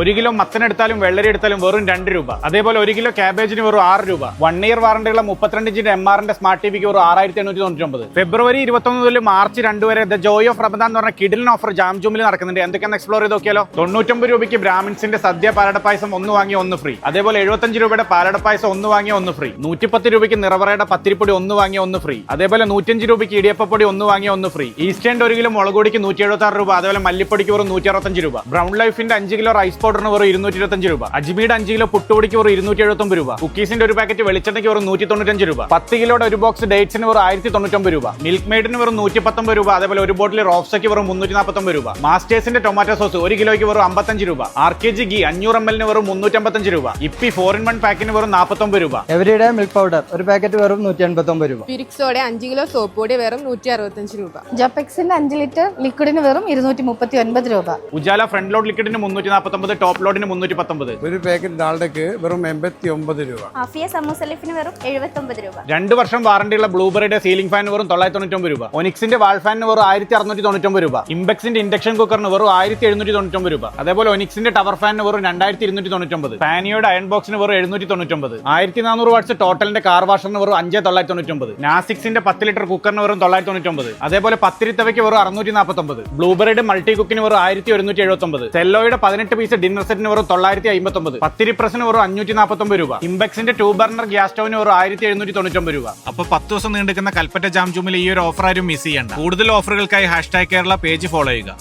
ഒരു കിലോ മത്തൻ എടുത്താലും വെള്ളരി എടുത്താലും വെറും രണ്ട് രൂപ. അതേപോലെ ഒരു കിലോ ക്യാബേജിന് വെറും ആറ് രൂപ. വൺ ഇയർ വാറണ്ടിയുള്ള മുപ്പത്തിരണ്ട് ഇഞ്ചിന്റെ എം ആറിന്റെ സ്മാർട്ട് ടിവിക്ക് വെറും ആറായിരത്തി എണ്ണൂറ്റി തൊണ്ണൂറ്റി ഫെബ്രുവരി ഇരുപത്തൊന്ന് മുതൽ മാർച്ച് രണ്ട് വരെ ദ ജോയ് ഓഫ് റമദാൻ എന്ന് പറഞ്ഞ കിഡിലിൻ ഓഫർ ജാം ജൂമിൽ നടക്കുന്നുണ്ട്. എന്തൊക്കെയാണ് എക്സ്പ്ലോർ ചെയ്ത് നോക്കിയാലോ? തൊണ്ണൂറ്റൊമ്പത് രൂപയ്ക്ക് ബ്രാഹ്മിൻസിന്റെ സദ്യ പാലട പായസം ഒന്ന് വാങ്ങി ഒന്ന് ഫ്രീ അതേപോലെ എഴുപത്തഞ്ച് രൂപയുടെ പാലട പായസം ഒന്ന് വാങ്ങി ഒന്ന് ഫ്രീ നൂറ്റിപ്പത്ത് രൂപയ്ക്ക് നിറവറയുടെ പത്തിരിപ്പൊടി ഒന്ന് വാങ്ങി ഒന്ന് ഫ്രീ അതേപോലെ നൂറ്റഞ്ച് രൂപയ്ക്ക് ഇടിയപ്പപ്പൊടി ഒന്ന് വാങ്ങി ഒന്ന് ഫ്രീ ഈസ്റ്റേൺ ഒരു കിലോ മുളക് പൊടിക്ക് നൂറ്റി എഴുപത്തി ആറ് രൂപ. അതേപോലെ മല്ലിപ്പൊടിക്ക് വെറും നൂറ്റി അറുപത്തഞ്ച് രൂപ ബ്രൗൺ ലൈഫിന്റെ അഞ്ച് കിലോ റൈസ് പൗഡറിന് വെറും ഇരുന്നൂറ്റി ഇരുപത്തഞ്ച് രൂപ. അജ്മീഡ് അഞ്ച് കിലോ പുട്ടുപൊടിക്ക് വെറും ഇരുന്നൂറ്റി എഴുപത്തൊമ്പത് രൂപ. കുക്കീസിന്റെ ഒരു പാക്കറ്റ് വെളിച്ചെണ്ണയ്ക്ക് വെറും നൂറ്റി തൊണ്ണൂറ്റഞ്ച് രൂപ. പത്ത് കിലോയുടെ ഒരു ബോക്സ് ഡേറ്റ്സിന് വെറും ആയിരത്തി തൊണ്ണൂറ്റൊമ്പത് രൂപ മിൽക്ക് മെയ്ഡിന് വെറും നൂറ്റി പത്തൊമ്പത് രൂപ. അതേപോലെ ഒരു ബോട്ടിൽ റോഫ്സയ്ക്ക് വെറും മുന്നൂറ്റി നാൽപ്പത്തൊമ്പത് രൂപ മാസ്റ്റേഴ്സിന്റെ ടൊമാറ്റോ സോസ് ഒരു കിലോയ്ക്ക് വെറും അമ്പത്തഞ്ച് രൂപ. ആർ കെ ജി ഗി അഞ്ഞൂറ് എം എല്ലിന് വെറും മുന്നൂറ്റമ്പത്തഞ്ച് രൂപ. ഇപ്പി ഫോർ ഇൻ വൺ പാക്കിന് വെറും നാൽപ്പത്തൊമ്പത് രൂപ. എവരിയുടെ മിൽക്ക് പൗഡർ ഒരു പാക്കറ്റ് വെറും നൂറ്റി എൺപത്തൊമ്പത് രൂപ. പിരിക്സോടെ അഞ്ച് കിലോ സോപ്പ് പൊടി വെറും നൂറ്റി അറുപത്തഞ്ച് രൂപ ജപ്പെക്സിന്റെ അഞ്ച് ലിറ്റർ ലിക്വിഡിന് വെറും ഇരുന്നൂറ്റി മുപ്പത്തി ഒൻപത് രൂപ. ഉജാല ഫ്രണ്ട് ലോഡ് ലിക്വിഡിന് മുന്നൂറ്റി നാൽപ്പത്തൊമ്പത് ടോപ്പ് ലോഡിന് മുന്നൂറ്റി പത്തൊമ്പത് ഒരു പാക്കറ്റ് ഡാൾഡയ്ക്ക് വെറും എൺപത്തി ഒമ്പത് രൂപ. ആഫിയ സമൂസ ലീഫിന് വെറും എഴുപത്തൊമ്പത് രൂപ. രണ്ട് വർഷം വാറണ്ടിയുള്ള ബ്ലൂബെറിയുടെ സീലിംഗ് ഫാൻ വെറും തൊള്ളായിരത്തി തൊണ്ണൂറ്റൊമ്പത് രൂപ. ഒനിക്സിന്റെ വാൾ ഫാനിന് വെറും ആയിരത്തി അറുന്നൂറ്റി തൊണ്ണൂറ്റൊമ്പത് രൂപ ഇംബെക്സിന്റെ ഇൻഡക്ഷൻ കുക്കറിന് വെറും ആയിരത്തി എഴുന്നൂറ്റി തൊണ്ണൂറ്റൊമ്പത് രൂപ. അതേപോലെ ഒനിക്സിന്റെ ടവർ ഫാനിന് വെറും രണ്ടായിരത്തി ഇരുന്നൂറ്റി തൊണ്ണൂറ്റൊമ്പത് ഫാനിയുടെ അയൺ ബോക്സിന് വെറും എഴുന്നൂറ്റി തൊണ്ണൂറ്റൊമ്പത് ആയിരത്തി നാനൂറ് വാട്സ് ടോട്ടലിന്റെ കാർ വാഷറിന് വെറും അഞ്ച് തൊള്ളായിരത്തി തൊണ്ണൂറ്റൊമ്പത് നാസിക്സിന്റെ പത്ത് ലിറ്റർ കുക്കറിന് വെറും തൊള്ളായിരത്തി തൊണ്ണൂറ്റൊമ്പത് അതേപോലെ പത്തിരിത്തവയ്ക്ക് വെറും അറുന്നൂറ്റി നാൽപ്പത്തൊമ്പത് ബ്ലൂബെറിയുടെ മൾട്ടി കുക്കിന് വെറും ആയിരത്തി ഒരുന്നൂറ്റി എഴുപത്തൊമ്പത് സെല്ലോയുടെ പതിനെട്ട് പീസ് ഡിന്നർ സെറ്റിന് വെറും തൊള്ളായിരത്തി അമ്പത്തൊമ്പത് പത്തിരി പ്രസിന് വെറും അഞ്ഞൂറ്റി നാൽപ്പത്തി ഒമ്പത് രൂപ. ഇംബെക്സിന്റെ ടൂ ബർണർ ഗ്യാസ് സ്റ്റൗവിന് വെറും ആയിരത്തി എഴുന്നൂറ്റി തൊണ്ണൂറ്റൊമ്പത് രൂപ. അപ്പൊ പത്ത് ദിവസം നീണ്ടുക്കുന്ന കൽപ്പറ്റ ജാം ജൂമിൽ ഈ ഒരു ഓഫർ ആരും മിസ് ചെയ്യണ്ട. കൂടുതൽ ഓഫറുകൾക്കായി ഹാഷ്ടാഗ് കേരള പേജ് ഫോളോ ചെയ്യുക.